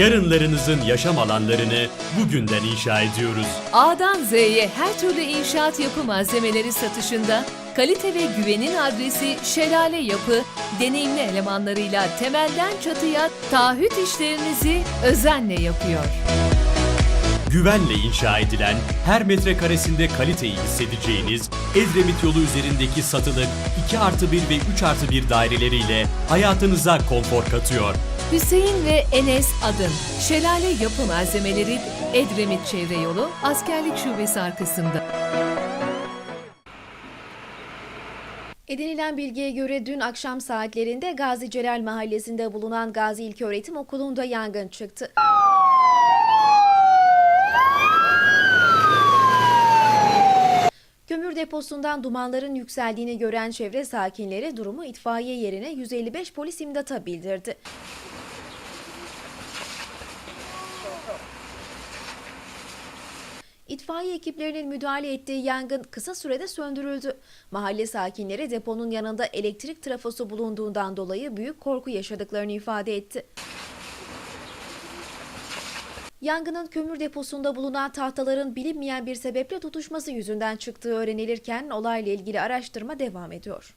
Yarınlarınızın yaşam alanlarını bugünden inşa ediyoruz. A'dan Z'ye her türlü inşaat yapı malzemeleri satışında kalite ve güvenin adresi Şelale Yapı, deneyimli elemanlarıyla temelden çatıya taahhüt işlerinizi özenle yapıyor. Güvenle inşa edilen, her metrekaresinde kaliteyi hissedeceğiniz Edremit yolu üzerindeki satılık 2 artı 1 ve 3 artı 1 daireleriyle hayatınıza konfor katıyor. Hüseyin ve Enes Adın, Şelale Yapı Malzemeleri, Edremit Çevre Yolu, Askerlik Şubesi arkasında. Edinilen bilgiye göre dün akşam saatlerinde Gazi Celal Mahallesi'nde bulunan Gazi İlköğretim Okulu'nda yangın çıktı. Kömür deposundan dumanların yükseldiğini gören çevre sakinleri durumu itfaiye yerine 155 polis imdata bildirdi. İtfaiye ekiplerinin müdahale ettiği yangın kısa sürede söndürüldü. Mahalle sakinleri deponun yanında elektrik trafosu bulunduğundan dolayı büyük korku yaşadıklarını ifade etti. Yangının kömür deposunda bulunan tahtaların bilinmeyen bir sebeple tutuşması yüzünden çıktığı öğrenilirken olayla ilgili araştırma devam ediyor.